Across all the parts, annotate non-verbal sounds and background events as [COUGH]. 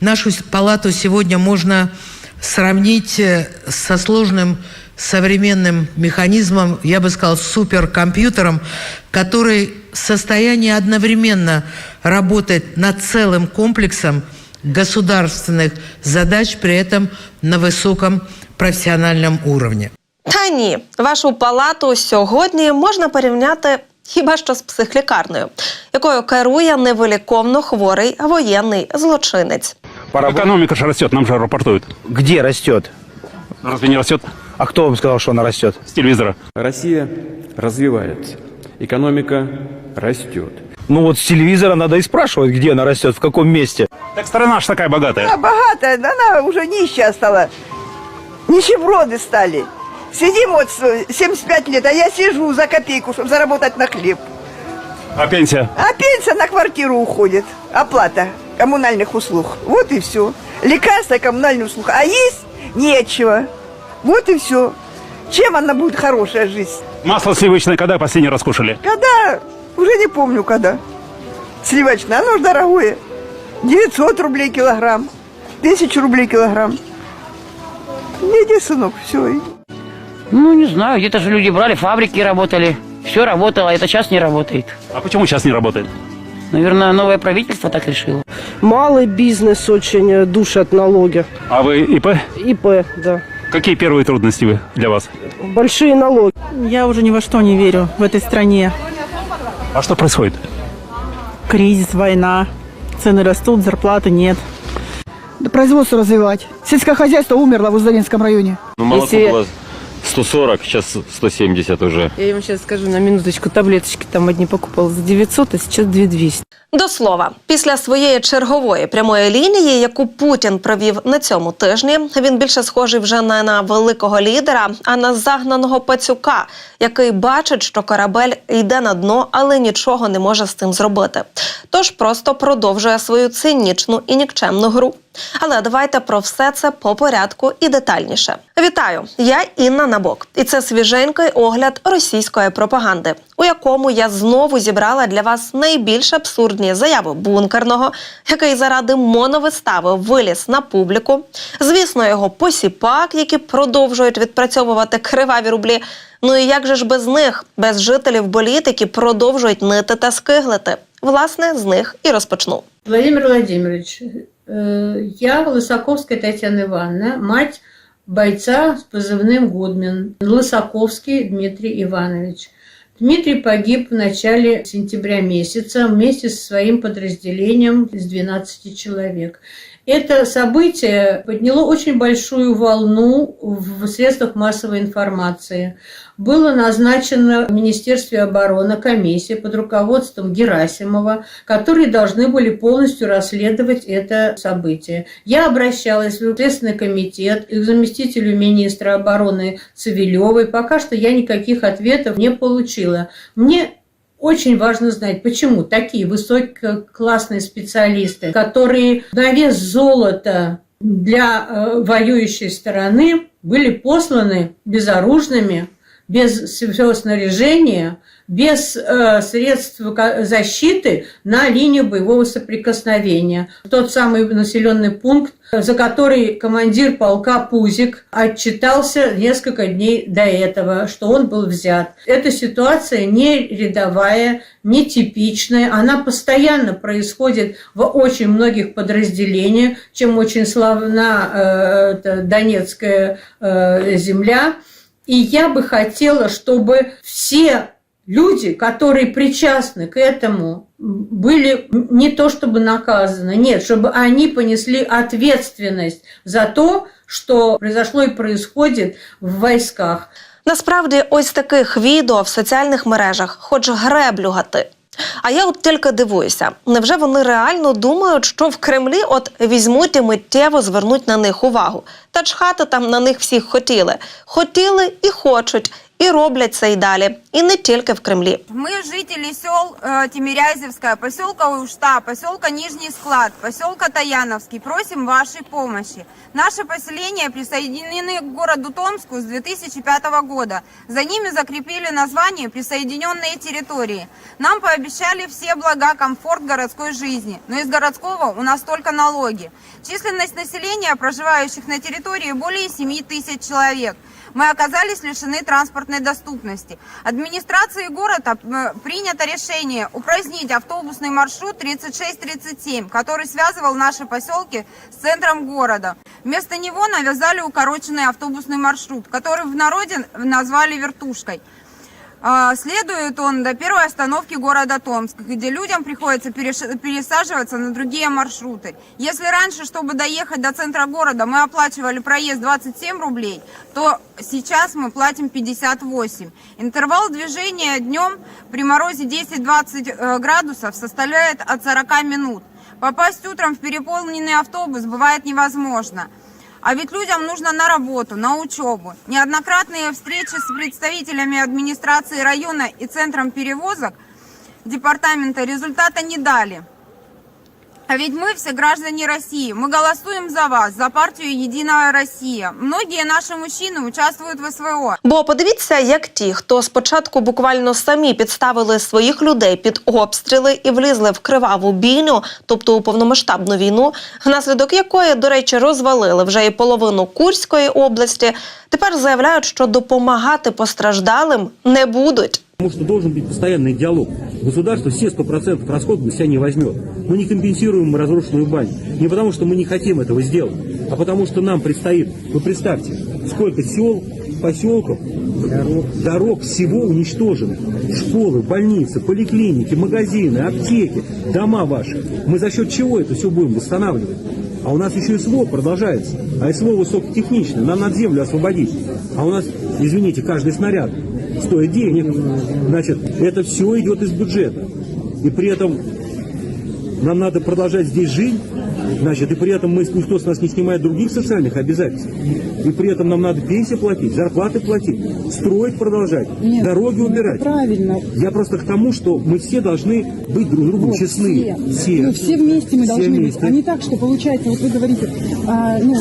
Нашу с- палату сегодня можно сравнить э, со сложным современным механизмом, я бы сказал, суперкомпьютером, который в состоянии одновременно работать над целым комплексом государственных задач, при этом на высоком профессиональном уровне. Та ні, вашу палату сьогодні можна порівняти хіба що з психлікарнею, якою керує невиліковно хворий воєнний злочинець. Пораб- Экономика же растет, нам же рапортуют. Где растет? Разве не растет А кто вам сказал, что она растет? с телевизора? Россия развивается, экономика растет. Ну вот с телевизора надо и спрашивать, где она растет, в каком месте. Так страна ж такая богатая. Она богатая, да она уже нищая стала. Нищеброды стали. Сидим вот с- 75 лет, а я сижу за копейку, чтобы заработать на хлеб. А пенсия? А пенсия на квартиру уходит. Оплата коммунальных услуг. Вот и все. Лекарства, коммунальные услуги. А есть нечего. Вот и все. Чем она будет хорошая жизнь? Масло сливочное когда последний раз кушали? Когда? Уже не помню когда. Сливочное, оно же дорогое. 900 рублей килограмм. 1000 рублей килограмм. Иди, сынок, все. Ну, не знаю, где-то же люди брали, фабрики работали. Все работало, а это сейчас не работает. А почему сейчас не работает? Наверное, новое правительство так решило. Малый бизнес очень э, душат налоги. А вы ИП? ИП, да. Какие первые трудности вы для вас? Большие налоги. Я уже ни во что не верю в этой стране. А что происходит? Кризис, война, цены растут, зарплаты нет. производство развивать. Сельское хозяйство умерло в Уздалинском районе. Ну, молоко Если- было 140, сейчас 170 уже. Я вам сейчас скажу на минуточку, таблеточки там одни покупала за 900, а сейчас 2200. До слова, після своєї чергової прямої лінії, яку Путін провів на цьому тижні, він більше схожий вже не на великого лідера, а на загнаного пацюка, який бачить, що корабель йде на дно, але нічого не може з цим зробити. Тож просто продовжує свою цинічну і нікчемну гру. Але давайте про все це по порядку і детальніше. Вітаю! Я Інна Набок, і це свіженький огляд російської пропаганди, у якому я знову зібрала для вас найбільш абсурдні заяви бункерного, який заради моновистави виліз на публіку. Звісно, його посіпак, які продовжують відпрацьовувати криваві рублі. Ну і як же ж без них, без жителів боліт, продовжують нити та скиглити? Власне, з них і розпочну. Владимир Владимирович, я Лысаковская Татьяна Ивановна, мать бойца с позывным Гудмин, Лысаковский Дмитрий Иванович. Дмитрий погиб в начале сентября месяца вместе со своим подразделением из 12 человек. Это событие подняло очень большую волну в средствах массовой информации. Было назначено в Министерстве обороны комиссия под руководством Герасимова, которые должны были полностью расследовать это событие. Я обращалась в Следственный комитет и к заместителю министра обороны Цивилевой. Пока что я никаких ответов не получила. Мне очень важно знать, почему такие высококлассные специалисты, которые на вес золота для э, воюющей стороны были посланы безоружными, без всего снаряжения, без э, средств защиты на линию боевого соприкосновения. Тот самый населенный пункт, за который командир полка Пузик отчитался несколько дней до этого, что он был взят. Эта ситуация не рядовая, не типичная, она постоянно происходит в очень многих подразделениях, чем очень славна э, Донецкая э, земля. И я бы хотела, чтобы все люди, которые причастны к этому, были не то чтобы наказаны, нет, чтобы они понесли ответственность за то, что произошло и происходит в войсках. Насправді, ось таких відео в соціальних мережах, хоч греблю гати. А я от тільки дивуюся, невже вони реально думають, що в Кремлі от візьмуть і миттєво звернуть на них увагу? Та чхати там на них всіх хотіли. Хотіли і хочуть. І роблять це й далі, і не тільки в Кремлі. Мы жители сел э, Тимирязевская, поселка Ушта, поселка Нижний Склад, поселка Таяновский. Просим вашей помощи. Наши поселения присоединены к городу Томску с 2005 года. За ними закрепили название «Присоединенные территории». Нам пообещали все блага, комфорт городской жизни. Но из городского у нас только налоги. Численность населения, проживающих на территории, более 7 тысяч человек мы оказались лишены транспортной доступности. Администрацией города э, принято решение упразднить автобусный маршрут 3637, который связывал наши поселки с центром города. Вместо него навязали укороченный автобусный маршрут, который в народе назвали «вертушкой». А, Следует он до первой остановки города Томск, где людям приходится пересаживаться на другие маршруты. Если раньше, чтобы доехать до центра города, мы оплачивали проезд 27 рублей, то сейчас мы платим 58. Интервал движения днем при морозе 10-20 э, градусов составляет от 40 минут. Попасть утром в переполненный автобус бывает невозможно. А ведь людям нужно на работу, на учебу. Неоднократные встречи с представителями администрации района и центром перевозок департамента результата не дали. А ведь мы все граждане России. Мы голосуем за вас, за партию «Единая Россия». Многие наши мужчины участвуют в СВО. Бо подивіться, як ті, хто спочатку буквально самі підставили своїх людей під обстріли і влізли в криваву бійню, тобто у повномасштабну війну, внаслідок якої, до речі, розвалили вже і половину Курської області, тепер заявляють, що допомагати постраждалим не будуть. Потому что должен быть постоянный диалог. Государство все 100% расходов на себя не возьмет. Мы не компенсируем разрушенную баню. Не потому, что мы не хотим этого сделать, а потому, что нам предстоит, вы представьте, сколько сел, поселков, дорог, всего уничтожено. Школы, больницы, поликлиники, магазины, аптеки, дома ваши. Мы за счет чего это все будем восстанавливать? А у нас еще СВО продолжается. А СВО высокотехничное. Нам надо землю освободить. А у нас, извините, каждый снаряд стоит денег. Значит, это все идет из бюджета. И при этом нам надо продолжать здесь жить. Значит, и при этом мы, никто с нас не снимает других социальных обязательств. И при этом нам надо пенсии платить, зарплаты платить, строить продолжать, дороги убирать. Правильно. Я просто к тому, что мы все должны быть друг другу честны. Все. Ну, все вместе мы Все должны вместе. быть. А не так, что получается, вот вы говорите, а, ну,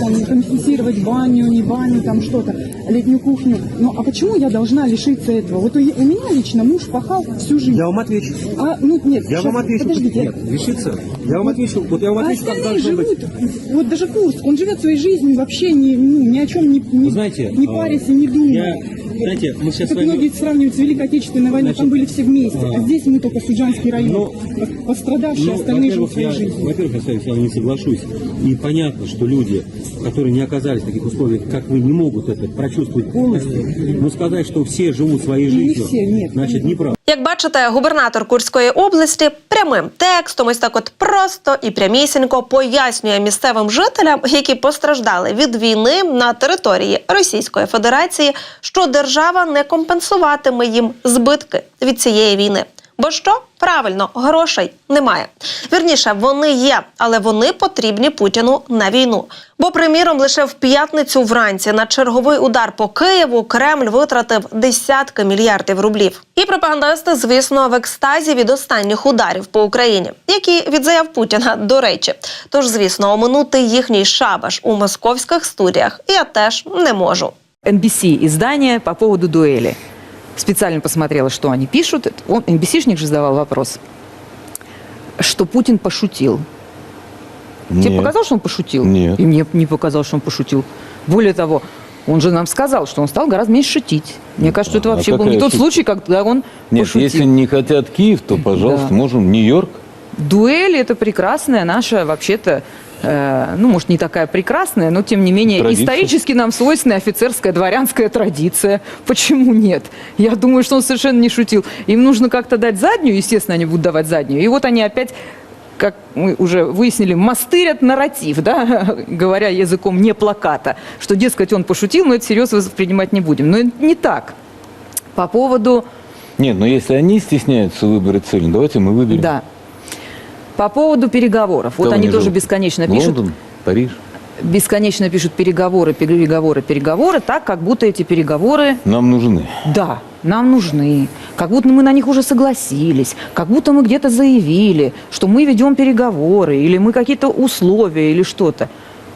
там, компенсировать баню, не баню, там что-то, летнюю кухню. Ну, а почему я должна лишиться этого? Вот у, у меня лично муж пахал всю жизнь. Я вам отвечу. А, ну, нет, Я сейчас, вам отвечу. подождите. Нет, лишиться. Я вам отвечу. Вот я вам А отвечу, как остальные должно быть. вот даже Курск, он живет своей жизнью, вообще ни, ну, ни о чем не, не, Вы знаете, не а, парясь и не думая. Я, знаете, мы сейчас Как с вами... многие сравнивают с Великой Отечественной войной, Значит, там были все вместе, а, а, здесь мы только Суджанский район, ну, пострадавшие, Ну, остальные живут во-первых, своей я, жизнью. во-первых, я с вами- с вами не соглашусь. И понятно, что люди, которые не оказались в таких условиях, как вы, не могут это прочувствовать полностью. Но сказать, что все живут своей Ну, не жизнью, все, нет. значит, неправда. Як бачите, губернатор Курської області прямим текстом, ось так от просто і прямісінько пояснює місцевим жителям, які постраждали від війни на території Російської Федерації, що держава не компенсуватиме їм збитки від цієї війни. Бо що правильно, грошей немає. Вірніше, вони є, але вони потрібні Путіну на війну. Бо, приміром, лише в п'ятницю вранці на черговий удар по Києву Кремль витратив десятки мільярдів рублів. І пропагандисти, звісно, в екстазі від останніх ударів по Україні, які від заяв Путіна до речі. Тож, звісно, оминути їхній шабаш у московських студіях я теж не можу. NBC издание по поводу дуэли. Специально посмотрела, что они пишут. Он, NBC-шник же задавал вопрос, что Путин пошутил. Тебе показалось, что он пошутил? Нет. И мне не показалось, что он пошутил. Более того, он же нам сказал, что он стал гораздо меньше шутить. Мне кажется, что это А вообще был не какая тот шут- случай, когда он Нет, пошутил. если не хотят Киев, то, пожалуйста, Да. можем Нью-Йорк. Дуэль это прекрасная наша, вообще-то, э, ну, может, не такая прекрасная, но, тем не менее, Традиция. исторически нам свойственная офицерская дворянская традиция. Почему нет? Я думаю, что он совершенно не шутил. Им нужно как-то дать заднюю, естественно, они будут давать заднюю. И вот они опять как мы уже выяснили, мастырят нарратив, да, [LAUGHS] говоря языком не плаката, что, дескать, он пошутил, но это всерьез воспринимать не будем. Но не так. По поводу Нет, но если они стесняются выбора цели, давайте мы выберем. Да. По поводу переговоров. Вот Кого они не тоже жалко? бесконечно пишут. Лондон, Париж. бесконечно пишут переговоры, переговоры, переговоры, так, как будто эти переговоры Нам нужны. Да, нам нужны. Как будто мы на них уже согласились, как будто мы где-то заявили, что мы ведем переговоры, или мы какие-то условия, или что-то.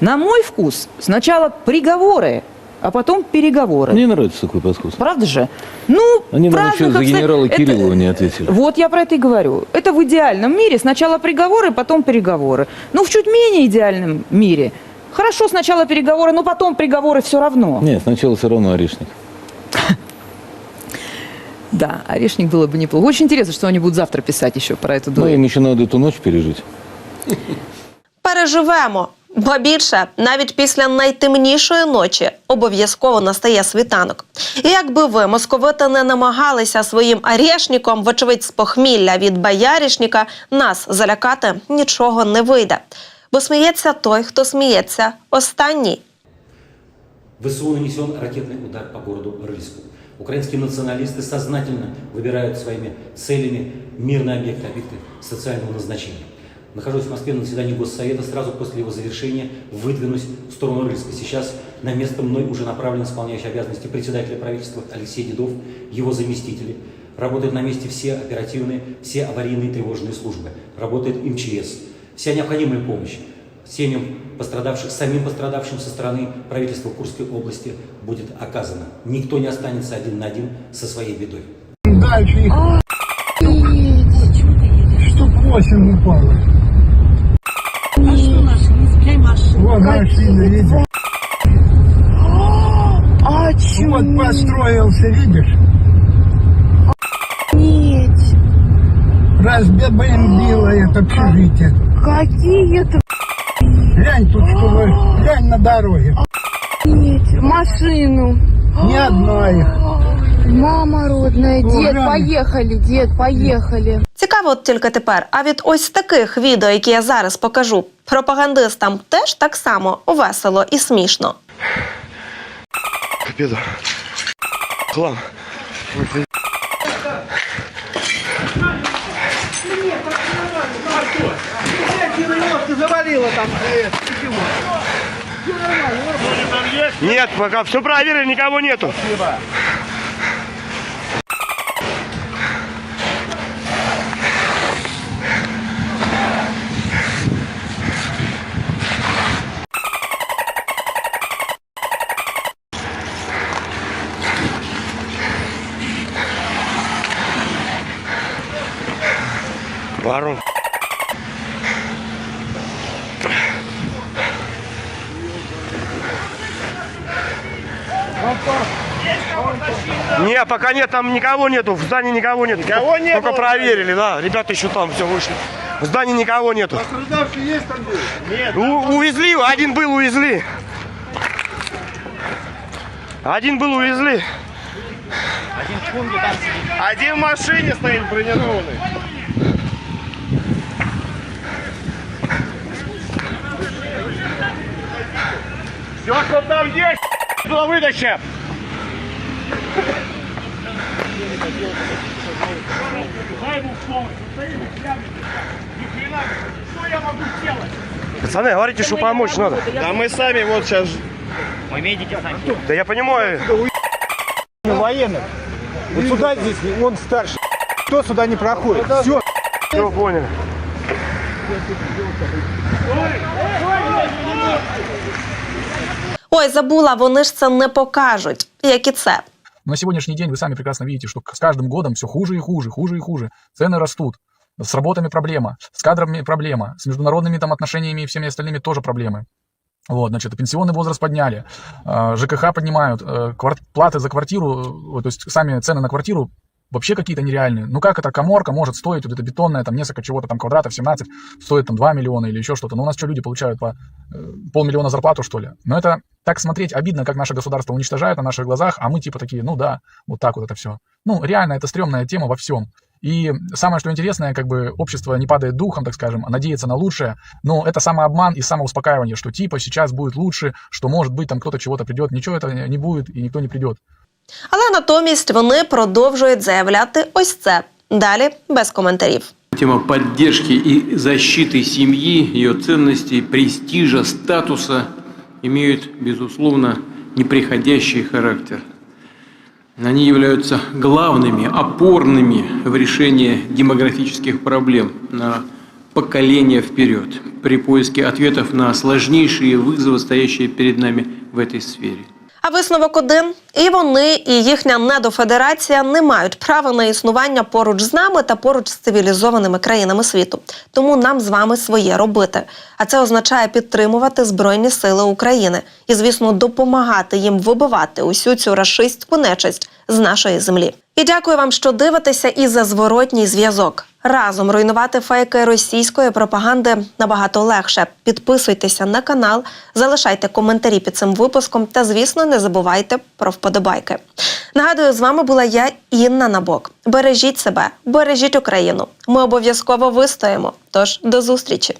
На мой вкус сначала приговоры, а потом переговоры. Мне нравится такой подход. Правда же? Ну, Они нам еще за генерала это- Кириллова не ответили. Вот я про это и говорю. Это в идеальном мире сначала приговоры, потом переговоры. Ну, в чуть менее идеальном мире хорошо сначала переговоры, но потом приговоры все равно. Нет, сначала все равно орешник. Да, орешник было бы неплохо. Очень интересно, что они будут завтра писать еще про эту Но дуэль. им еще надо эту ночь пережить. Переживемо. Ба більше, навіть після найтемнішої ночі обов'язково настає світанок. І якби ви, московити, не намагалися своїм арєшніком, вочевидь, з похмілля від боярішніка, нас залякати нічого не вийде. Бо сміється той, хто сміється останній. ВСУ нанесен ракетный удар по городу Рыльску. Украинские националисты сознательно выбирают своими целями мирные объекты, объекты социального назначения. Нахожусь в Москве на заседании Госсовета, сразу после его завершения выдвинусь в сторону Рыльска. Сейчас на место мной уже направлен исполняющий обязанности председателя правительства Алексей Дедов, его заместители. Работают на месте все оперативные, все аварийные тревожные службы. Работает МЧС. Вся необходимая помощь семьям пострадавших, самим пострадавшим со стороны правительства Курской области будет оказана. Никто не останется один на один со своей бедой. Дальше их штук 8 упало. А что машину. Вот машина, видишь? А Вот построился, видишь? Нет. Разбомбило это общежитие. Какие это? Глянь тут, что вы, глянь на дороге. Нет, машину. Ни одна их. Мама родная, дед, поехали, дед, поехали. Цікаво от тільки тепер. А від ось таких відео, які я зараз покажу, пропагандистам теж так само весело і смішно. Пидор. Хлам. завалило там. Нет, пока все проверили, никого нету. Ворон. Не, пока нет, там никого нету, в здании никого нет. Никого нет. Только проверили, да. Ребята еще там все вышли. В здании никого нету. Пострадавший есть там Нет. увезли, один был увезли. Один был увезли. Один в машине стоит бронированный. Что там есть, туда вытащим. Пацаны, говорите, что помочь надо. Да мы сами вот сейчас... Мы медики сами. Да я понимаю. военных. Вот сюда здесь, он старший. Кто сюда не проходит? Все. Все, понял. Ой, забула, вони ж це не покажуть, як і це. На сегодняшний день вы сами прекрасно видите, что с каждым годом все хуже и хуже, хуже и хуже. Цены растут. С работами проблема, с кадрами проблема, с международными там отношениями и всеми остальными тоже проблемы. Вот, значит, пенсионный возраст подняли, э, ЖКХ поднимают, э, платы за квартиру, э, то есть сами цены на квартиру вообще какие-то нереальные. Ну как эта коморка может стоить, вот это бетонная, там несколько чего-то, там квадратов 17, стоит там 2 миллиона или еще что-то. Ну у нас что, люди получают по э, полмиллиона зарплату, что ли? Но это так смотреть обидно, как наше государство уничтожает на наших глазах, а мы типа такие, ну да, вот так вот это все. Ну реально, это стрёмная тема во всем. И самое, что интересное, как бы общество не падает духом, так скажем, а надеется на лучшее, но это самообман и самоуспокаивание, что типа сейчас будет лучше, что может быть там кто-то чего-то придет, ничего этого не будет и никто не придет. Але натомість вони продовжують заявляти ось це. Далі без коментарів. Тема поддержки и защиты семьи, ее ценностей, престижа, статуса имеют, безусловно, неприходящий характер. Они являются главными, опорными в решении демографических проблем на поколение вперед при поиске ответов на сложнейшие вызовы, стоящие перед нами в этой сфере. А висновок один: і вони, і їхня недофедерація не мають права на існування поруч з нами та поруч з цивілізованими країнами світу. Тому нам з вами своє робити. А це означає підтримувати Збройні Сили України і, звісно, допомагати їм вибивати усю цю рашистську нечисть з нашої землі. І дякую вам, що дивитеся і за зворотній зв'язок. Разом руйнувати фейки російської пропаганди набагато легше. Підписуйтеся на канал, залишайте коментарі під цим випуском та, звісно, не забувайте про вподобайки. Нагадую, з вами була я, Інна Набок. Бережіть себе, бережіть Україну. Ми обов'язково вистоїмо. Тож до зустрічі!